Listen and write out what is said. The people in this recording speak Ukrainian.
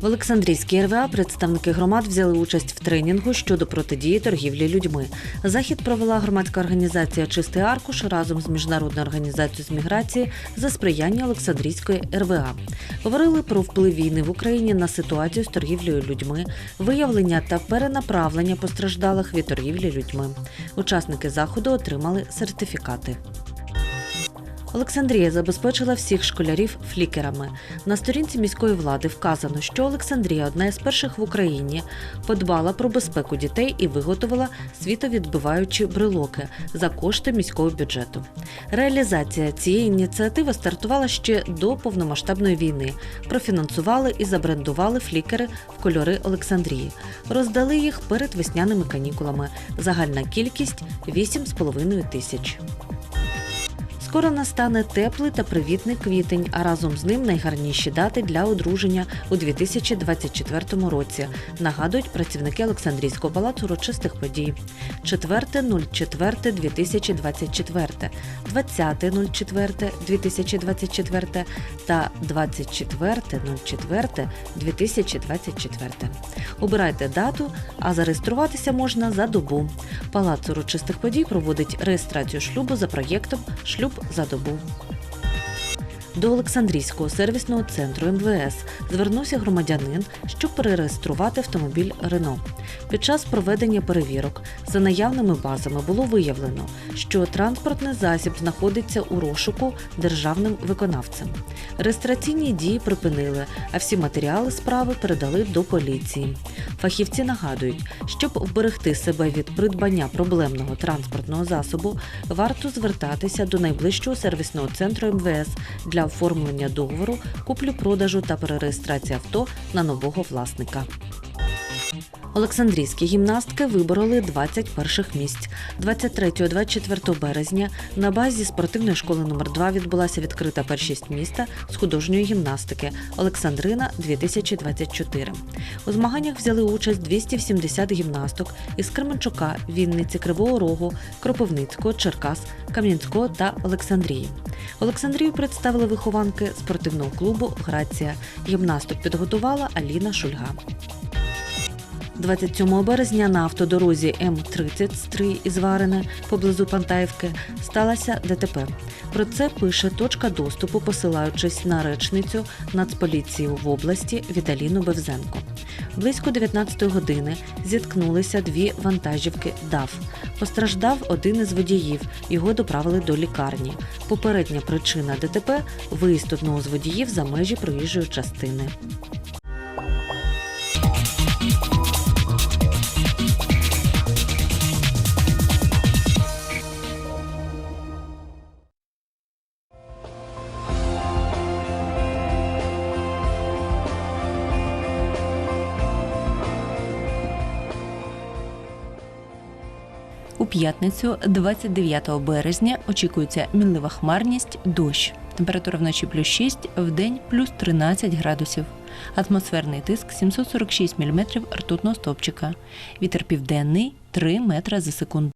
В Олександрійській РВА представники громад взяли участь в тренінгу щодо протидії торгівлі людьми. Захід провела громадська організація Чистий аркуш разом з міжнародною організацією з міграції за сприяння Олександрійської РВА. Говорили про вплив війни в Україні на ситуацію з торгівлею людьми, виявлення та перенаправлення постраждалих від торгівлі людьми. Учасники заходу отримали сертифікати. Олександрія забезпечила всіх школярів флікерами. На сторінці міської влади вказано, що Олександрія одна із перших в Україні подбала про безпеку дітей і виготовила світовідбиваючі брелоки за кошти міського бюджету. Реалізація цієї ініціативи стартувала ще до повномасштабної війни. Профінансували і забрендували флікери в кольори Олександрії. Роздали їх перед весняними канікулами. Загальна кількість 8,5 тисяч. Скоро настане теплий та привітний квітень, а разом з ним найгарніші дати для одруження у 2024 році. Нагадують працівники Олександрійського палацу урочистих подій. 4.04.2024, 20.04.2024 та 24.04.2024. Обирайте дату, а зареєструватися можна за добу. Палац урочистих подій проводить реєстрацію шлюбу за проєктом Шлюб за добу. До Олександрійського сервісного центру МВС звернувся громадянин, щоб перереєструвати автомобіль Рено. Під час проведення перевірок за наявними базами було виявлено, що транспортний засіб знаходиться у розшуку державним виконавцем. Реєстраційні дії припинили, а всі матеріали справи передали до поліції. Фахівці нагадують, щоб вберегти себе від придбання проблемного транспортного засобу, варто звертатися до найближчого сервісного центру МВС для оформлення договору, куплю-продажу та перереєстрації авто на нового власника. Олександрійські гімнастки вибороли 20 перших місць. 23-24 березня на базі спортивної школи номер 2 відбулася відкрита першість міста з художньої гімнастики Олександрина 2024. У змаганнях взяли участь 270 гімнасток із Кременчука, Вінниці, Кривого Рогу, Кропивницького, Черкас, Кам'янського та Олександрії. Олександрію представили вихованки спортивного клубу Грація. Гімнасток підготувала Аліна Шульга. 27 березня на автодорозі М-30 із Варине поблизу Пантаївки сталося ДТП. Про це пише точка доступу, посилаючись на речницю Нацполіції в області Віталіну Бевзенко. Близько 19 години зіткнулися дві вантажівки ДАФ. Постраждав один із водіїв. Його доправили до лікарні. Попередня причина ДТП виїзд одного з водіїв за межі проїжджої частини. У п'ятницю, 29 березня, очікується мінлива хмарність, дощ. Температура вночі плюс 6, в день плюс 13 градусів. Атмосферний тиск 746 мм ртутного стопчика. Вітер південний 3 метра за секунду.